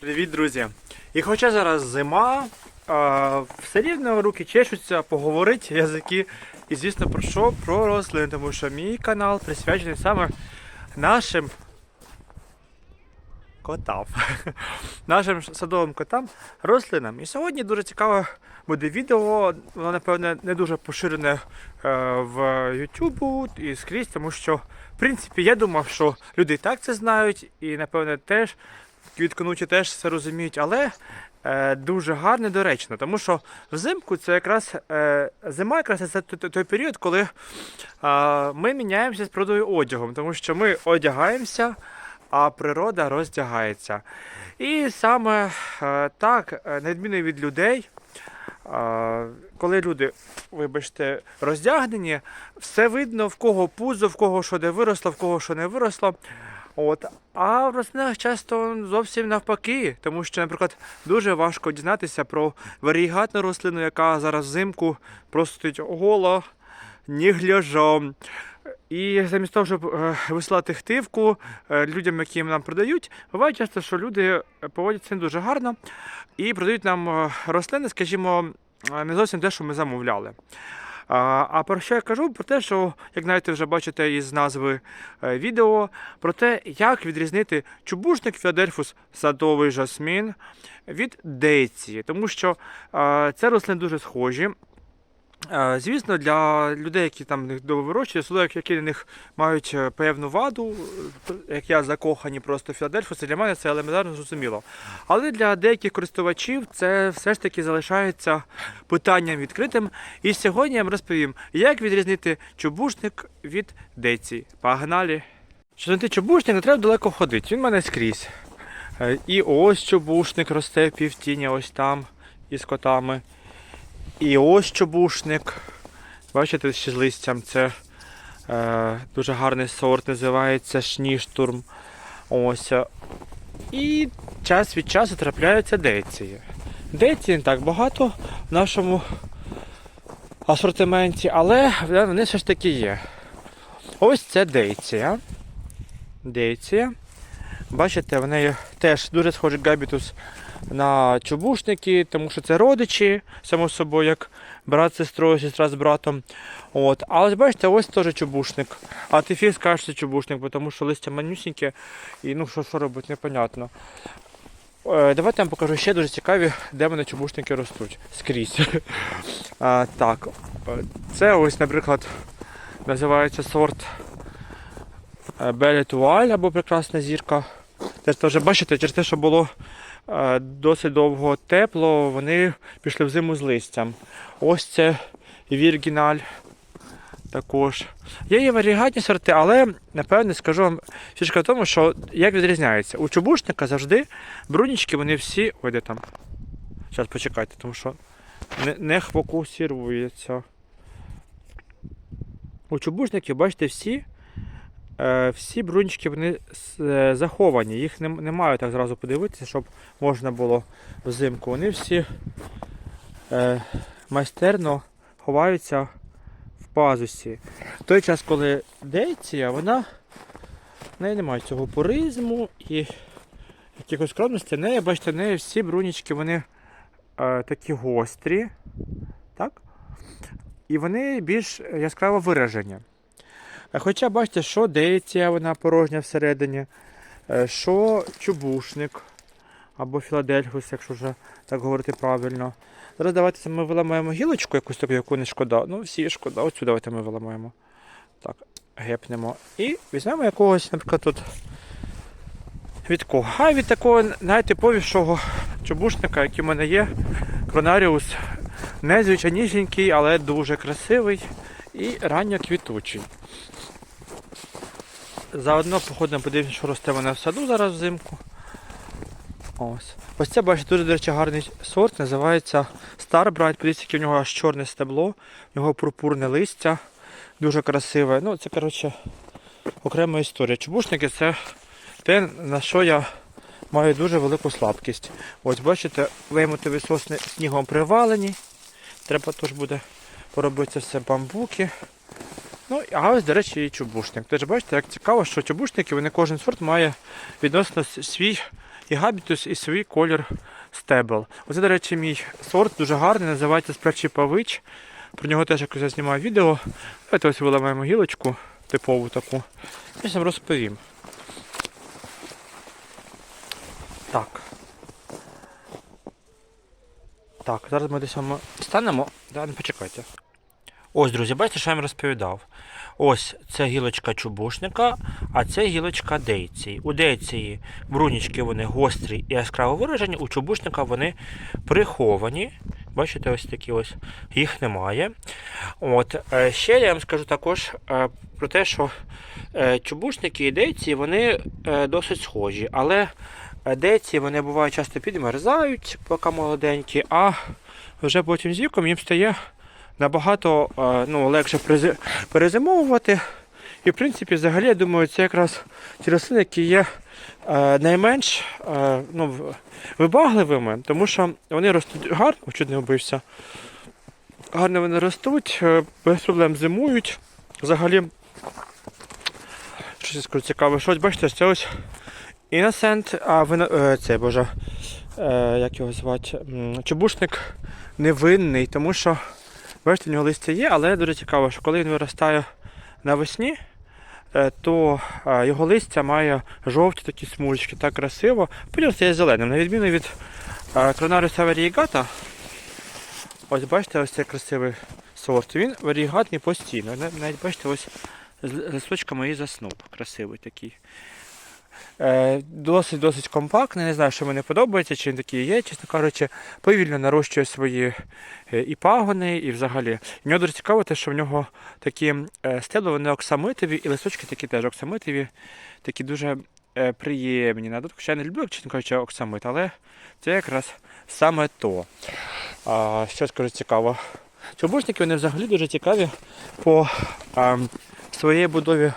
Привіт, друзі! І хоча зараз зима, а, все рівно руки чешуться, поговорити язики. І звісно про що? Про рослини, тому що мій канал присвячений саме нашим котам. Нашим садовим котам, рослинам. І сьогодні дуже цікаве буде відео. Воно, напевне, не дуже поширене е, в YouTube і скрізь, тому що, в принципі, я думав, що люди і так це знають, і, напевне, теж квітконучі теж це розуміють, але е, дуже гарно і доречно, тому що взимку це якраз е, зима, якраз це той, той період, коли е, ми міняємося з природою одягом, тому що ми одягаємося, а природа роздягається. І саме е, так, е, на відміну від людей. Коли люди, вибачте, роздягнені, все видно, в кого пузо, в кого що де виросло, в кого що не виросло. От. А в рослинах часто зовсім навпаки, тому що, наприклад, дуже важко дізнатися про варігатну рослину, яка зараз взимку просто стоїть гола, ні гляжом. І замість того, щоб е, висилати хтивку е, людям, які нам продають, буває часто, що люди поводяться не дуже гарно і продають нам е, рослини, скажімо, не зовсім те, що ми замовляли. А, а про що я кажу? Про те, що, як знаєте, вже бачите із назви е, відео, про те, як відрізнити чубушник Філадельфус садовий жасмін від дейції. Тому що це рослини дуже схожі. Е, Звісно, для людей, які там їх довирощують, особливо які на них мають е, певну ваду, е, як я закохані просто в Філадельфуси, для мене це елементарно зрозуміло. Але для деяких користувачів це все ж таки залишається питанням відкритим. І сьогодні я вам розповім, як відрізнити чубушник від деці. Погнали! Щоб знайти чубушник, не треба далеко ходити, він в мене скрізь. І ось чубушник росте в півтіні, ось там із котами. І ось чобушник. Бачите, ще з листям це е, дуже гарний сорт, називається шніштурм. Ось. І час від часу трапляються деції. Деції не так багато в нашому асортименті, але вони все ж таки є. Ось це дейція. Дейція. Бачите, в неї теж дуже схожий габітус на чубушники, тому що це родичі, само собою, як брат з сестрою, сестра з братом. От. А ось бачите, ось теж чубушник. А ти фіг скажеш, що чубушник, тому що листя манюсіньке і ну що, що робити, непонятно. Е, Давайте я вам покажу ще дуже цікаві, де мене чубушники ростуть. Скрізь. А, так, е, це ось, наприклад, називається сорт Белетуаль або прекрасна зірка. Теж бачите, через те, що було е, досить довго тепло, вони пішли в зиму з листям. Ось це віргіналь також. Є і варігатні сорти, але напевне скажу вам фішка в тому, що як відрізняється. У чубушника завжди брунічки, вони всі. Ой, де там. Зараз почекайте, тому що не, не фокусується. У чубушників, бачите, всі всі брунічки вони е, заховані, їх немає так зразу подивитися, щоб можна було взимку. Вони всі е, майстерно ховаються в пазусі. В той час, коли дейція, вона в неї немає цього поризму і якихось скромностей. Неї, бачите, в неї всі брунічки вони е, такі гострі. Так? І вони більш яскраво виражені. Хоча бачите, що дейція вона порожня всередині, е, що чубушник або Філадельфус, якщо вже так говорити правильно. Зараз давайте ми виламаємо гілочку, якусь таку, яку не шкода. Ну, всі шкода. Оцю давайте ми виламаємо. Так, гепнемо. І візьмемо якогось, наприклад, тут від кого. А від такого найтиповішого чубушника, який в мене є, Кронаріус. Незвичайнішенький, але дуже красивий і ранньоквітучий. Заодно походимо, подивимося, що росте мене в саду зараз взимку. Ось. Ось це, бачите, дуже, до речі, гарний сорт, називається Starbright. Подивіться, яке в нього аж чорне стебло, в нього пурпурне листя, дуже красиве. Ну, це, коротше, окрема історія. Чубушники це те, на що я маю дуже велику слабкість. Ось, бачите, виймутові сосни снігом привалені. Треба теж буде поробити все бамбуки. Ну, а ось, до речі, і чубушник. Теж бачите, як цікаво, що чубушники, вони кожен сорт має відносно свій і габітус, і свій колір стебел. Оце, до речі, мій сорт дуже гарний, називається сплячий павич. Про нього теж якось я знімаю відео. Давайте ось виламаємо гілочку типову таку. Я вам розповім. Так. Так, зараз ми десь станемо. Да, не почекайте. Ось, друзі, бачите, що я вам розповідав. Ось це гілочка чубушника, а це гілочка дейції. У дейції брунічки вони гострі і яскраво виражені, у чубушника вони приховані. Бачите, ось такі ось їх немає. От е, ще я вам скажу також е, про те, що е, чубушники і дейці вони досить схожі, але дейці вони бувають часто підмерзають, поки молоденькі, а вже потім з віком їм стає набагато е, ну, легше перезимовувати. І в принципі, взагалі, я думаю, це якраз ті рослини, які є е, найменш е, ну, вибагливими, тому що вони ростуть гарно, чуть не вбився. Гарно вони ростуть, без проблем зимують. Взагалі, щось скажу цікаве, що ось бачите, це ось Innocent, а вина, е, це боже, як його звати, М, чубушник невинний, тому що бачите, в нього листя є, але дуже цікаво, що коли він виростає навесні, е, то е, його листя має жовті такі смужечки, так красиво, потім стає зеленим. На відміну від е, Кронаріуса варієгата, ось бачите, ось цей красивий сорт. Він варієгатний постійно. Навіть бачите, ось листочками і заснув. Красивий такий. Е, Досить досить компактний, не знаю, що мені подобається, чи він такий є, чесно кажучи, повільно нарощує свої е, і пагони, і взагалі. І нього дуже цікаво, те, що в нього такі е, стебла, вони оксамитові, і листочки такі теж оксамитові, такі дуже е, приємні. на. Хоча я не люблю, чесно кажучи, оксамит, але це якраз саме то. А, що скажу цікаво. Чобушники вони взагалі дуже цікаві по а, своїй будові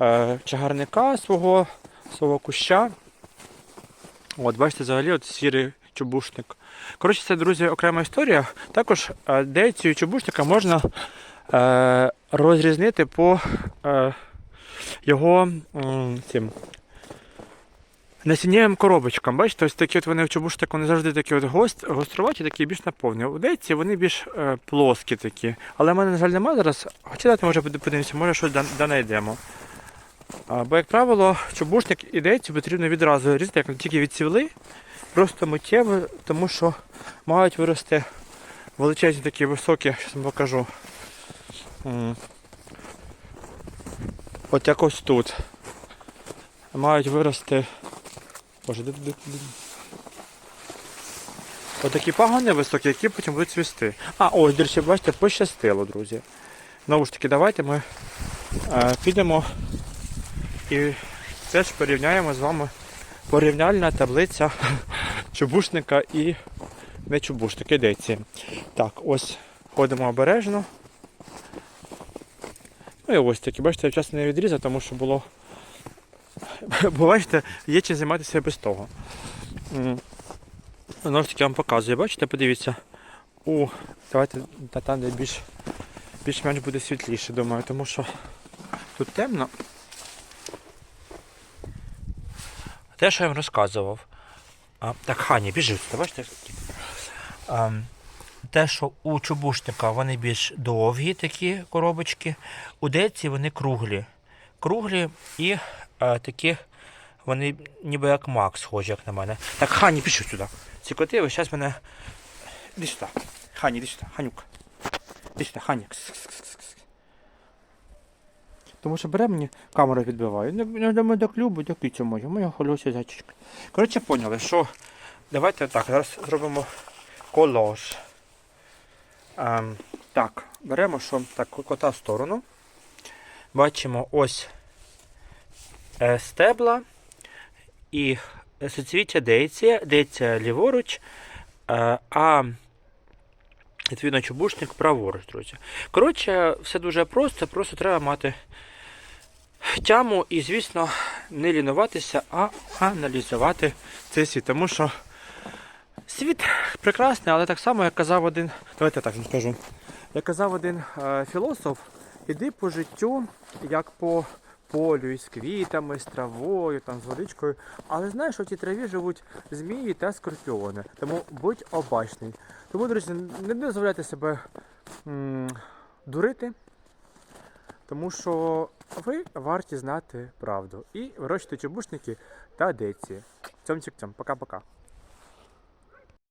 е, чагарника свого, свого куща. От, бачите, взагалі от сірий чубушник. Коротше, це, друзі, окрема історія. Також е, чубушника можна е, розрізнити по е, його цим насіннєвим коробочкам. Бачите, ось такі от вони в чубушник, вони завжди такі от гост, гоструваті, такі більш наповнені. У деякі вони більш е, плоскі такі. Але в мене, на жаль, немає зараз. Хоча дати може подивимося, може щось да, да знайдемо. А, Бо, як правило, чубушник і дейці потрібно відразу різати, як тільки відсівли, просто миттєво, тому що мають вирости величезні такі високі, зараз вам покажу. От якось тут. Мають вирости. Боже, де, де, де? Отакі пагони високі, які потім будуть цвісти. А, ось, до речі, бачите, пощастило, друзі. Знову ж таки, давайте ми е, підемо і теж порівняємо з вами порівняльна таблиця чубушника і не чубушника, йдеться. Так, ось ходимо обережно. Ну і ось такі, бачите, я вчасно не відрізав, тому що було. Бо бачите, є чим займатися без того. Знову ж таки вам показую, бачите, подивіться. У, давайте та там, де більш, більш-менш буде світліше, думаю, тому що тут темно. Те, що я вам розказував. А, так, Хані, біжи бачите? Те, що у чубушника вони більш довгі такі коробочки, у деці вони круглі. Круглі і а, такі, вони ніби як мак схожі, як на мене. Так, Хані, пішли сюди. Ці коти весь час мене. Іди сюди. Хані, іди сюди, Ханюк. Іди сюди, Хані. Тому що бере мені камеру відбиває. Не, не, не, не так любить, як кицю мою, моя холюся зайчичка. Коротше, поняли, що давайте так, зараз зробимо колож. Ем, так, беремо що так, кота в сторону. Бачимо ось е, стебла і соцвіття дейція, дейція ліворуч, е, а відповідно чубушник праворуч, друзі. Коротше, все дуже просто, просто треба мати тяму і, звісно, не лінуватися, а аналізувати цей світ. Тому що світ прекрасний, але так само, як казав один, давайте так скажу, як казав один е, філософ, іди по життю, як по полю, із квітами, з травою, там, з водичкою. Але знаєш, у цій траві живуть змії та скорпіони. Тому будь обачний. Тому, друзі, не дозволяйте себе м дурити. Тому що ви варті знати правду і вирощуйте чебушники та деці. Цьомчик-цьом, пока-пока.